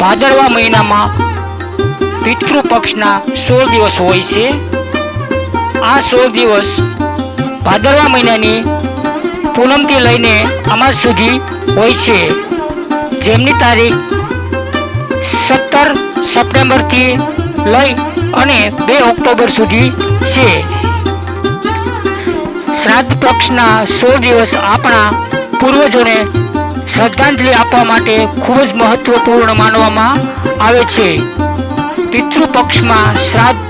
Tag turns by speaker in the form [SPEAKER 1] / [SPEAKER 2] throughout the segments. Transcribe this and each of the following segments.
[SPEAKER 1] ભાદરવા મહિનામાં પિતૃ પક્ષના સોળ દિવસ હોય છે. આ સોળ દિવસ ભાદરવા મહિનાની પૂનમથી લઈને અમાસ સુધી હોય છે. જેમની તારીખ સત્તર સપ્ટેમ્બરથી લઈ અને બે ઓક્ટોબર સુધી છે. શ્રાદ્ધ પક્ષના સોળ દિવસ આપણા પૂર્વજોને શ્રદ્ધાંજલિ આપવા માટે ખૂબ જ મહત્વપૂર્ણ માનવામાં આવે છે. પિતૃપક્ષમાં શ્રાદ્ધ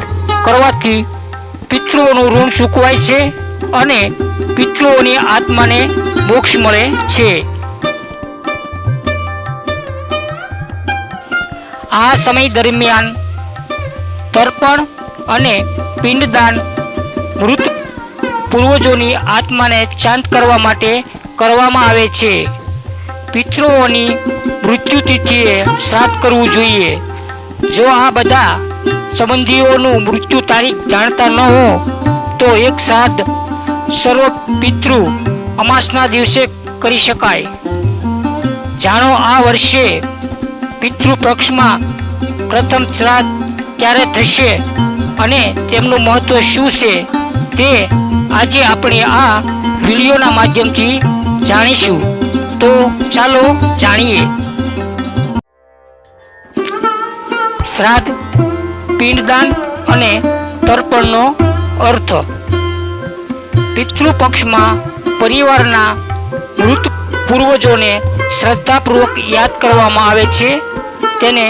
[SPEAKER 1] કરવાથી પિતૃઓનું ઋણ ચૂકવાય છે અને પિતૃઓની આત્માને મોક્ષ મળે છે. આ સમય દરમિયાન તર્પણ અને પિંડદાન મૃત પૂર્વજોની આત્માને શાંત કરવા માટે કરવામાં આવે છે. પિતૃઓની મૃત્યુ તિથિએ શ્રાદ્ધ કરવું જોઈએ. જો આ બધા સંબંધીઓનું મૃત્યુ તારીખ જાણતા ન હો, તો એક શ્રાદ્ધ સર્વ પિતૃ અમાસના દિવસે કરી શકાય. જાણો આ વર્ષે પિતૃ પક્ષમાં પ્રથમ શ્રાદ્ધ ક્યારે થશે અને તેમનું મહત્વ શું છે તે આજે આપણે આ વિડીયોના માધ્યમથી જાણીશું. તો ચાલો જાણીએ. શ્રાદ્ધ, પિંડદાન અને તર્પણનો અર્થ. પિતૃપક્ષમાં પરિવારના મૃત પૂર્વજોને શ્રદ્ધાપૂર્વક યાદ કરવામાં આવે છે, તેને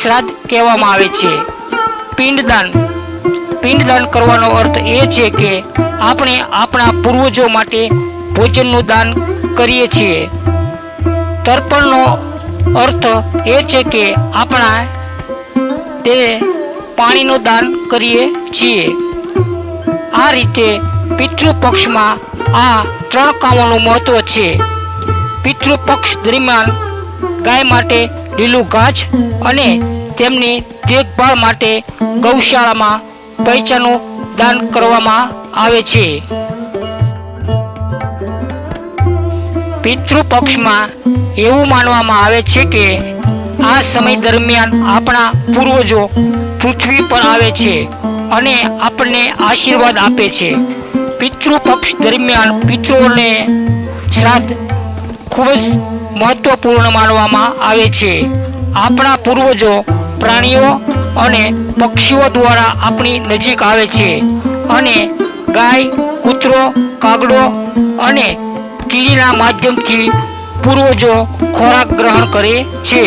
[SPEAKER 1] શ્રાદ્ધ કહેવામાં આવે છે. પિંડદાન પિંડદાન કરવાનો અર્થ એ છે કે આપણે આપણા પૂર્વજો માટે ભોજનનું દાન કરીએ છીએ. તર્પણનો અર્થ એ છે કે આપણા તે પાણીનું દાન કરીએ છીએ. આ રીતે પિતૃપક્ષમાં આ ત્રણ કામોનું મહત્વ છે. પિતૃપક્ષ દરમિયાન ગાય માટે લીલું ઘાસ અને તેમની દેખભાળ માટે ગૌશાળામાં પૈસાનું દાન કરવામાં આવે છે. પિતૃ એવું માનવામાં આવે છે કે આ સમય દરમિયાન આપણા પૂર્વજો પૃથ્વી પર આવે છે અને આપણને આશીર્વાદ આપે છે. પિતૃ પક્ષ દરમિયાન પિતૃઓને શ્રાદ્ધ ખૂબ જ મહત્વપૂર્ણ માનવામાં આવે છે. આપણા પૂર્વજો પ્રાણીઓ અને પક્ષીઓ દ્વારા આપણી નજીક આવે છે. અને ગાય, કૂતરો, કાગડો અને કીડીના માધ્યમથી પૂર્વજો ખોરાક ગ્રહણ કરે છે.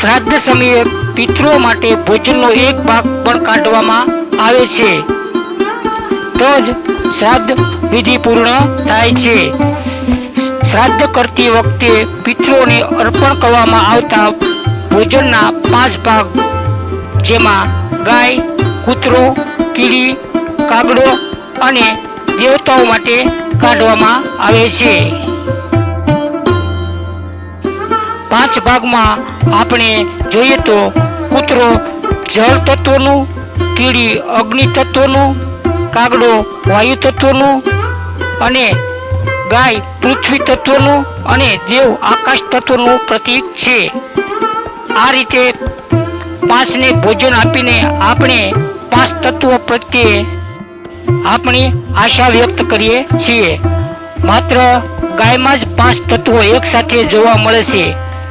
[SPEAKER 1] શ્રાદ્ધ સમયે પિતૃઓ માટે ભોજનનો એક ભાગ પણ કાઢવામાં આવે છે. તો જ શ્રાદ્ધ વિધિ પૂર્ણ થાય છે. શ્રાદ્ધ કરતી વખતે પિતૃઓને અર્પણ કરવામાં આવતા ભોજનના પાંચ ભાગ, જેમાં ગાય, કૂતરો, કીડી, કાગડો અને દેવતાઓ માટે કાઢવામાં આવે છે. પાંચ ભાગમાં આપણે જોઈએ તો કૂતરો જળ તત્વનું, કીડી અગ્નિ તત્વનું, કાગડો વાયુ તત્વનું અને ગાય પૃથ્વી તત્વનું અને દેવ આકાશ તત્વનું પ્રતીક છે. આ રીતે પાંચને ભોજન આપીને આપણે પાંચ તત્વો પ્રત્યે આપણી આશા વ્યક્ત કરીએ છીએ. માત્ર ગાયમાં જ પાંચ તત્વો એકસાથે જોવા મળે છે.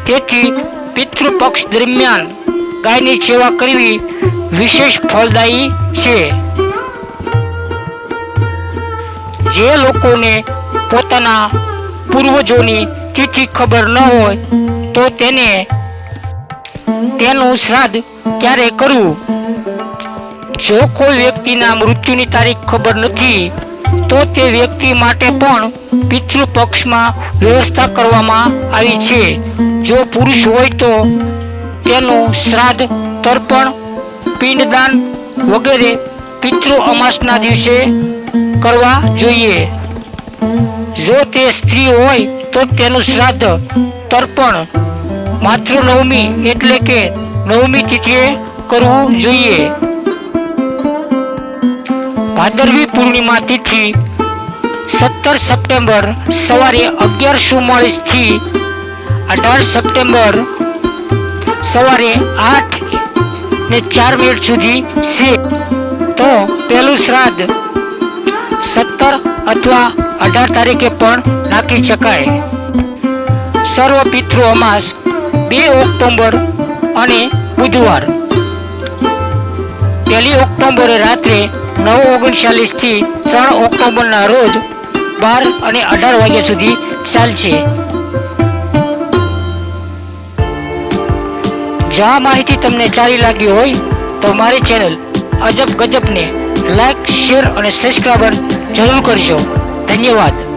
[SPEAKER 1] તેથી પિતૃ પક્ષ દરમિયાન ગાયની સેવા કરવી વિશેષ ફળદાયી છે. જે લોકોને પોતાના પૂર્વજોની તિથિ ખબર ન હોય, તો તેને તેનું શ્રાદ્ધ ક્યારે કરવું? જો કોઈ વ્યક્તિના મૃત્યુની તારીખ ખબર નથી, તો તે વ્યક્તિ માટે પણ પિતૃ પક્ષમાં વ્યવસ્થા કરવામાં આવી છે. જો પુરુષ હોય તો તેનું શ્રાદ્ધ તર્પણ, પિંડદાન વગેરે પિતૃ અમાસના દિવસે કરવા જોઈએ. જો તે સ્ત્રી હોય, તો તેનું શ્રાદ્ધ, તર્પણ માત્ર નવમી એટલે કે નવમી તિથિએ કરવું જોઈએ. ભાદરવી પૂર્ણિમા તિથિ, સત્તર સપ્ટેમ્બર સવારે અગિયાર ચુમ્માળીસથી અઢાર સપ્ટેમ્બર સવારે આઠ ને ચાર મિનિટ સુધી છે. તો પહેલું શ્રાદ્ધ સત્તર અથવા અઢાર તારીખે પણ નાખી શકાય. સર્વ પિતૃ અમાસ બે ઓક્ટોબર અને બુધવાર. પહેલી ઓક્ટોબરે રાત્રે નવ ઓગણચાલીસથી ત્રણ ઓક્ટોબરના રોજ બાર અને અઢાર વાગ્યા સુધી ચાલશે. જો આ માહિતી તમને સારી લાગી હોય તો મારી ચેનલ અજબ ગજબને લાઈક, શેર અને સબસ્ક્રાઈબર જરૂર કરજો. ધન્યવાદ.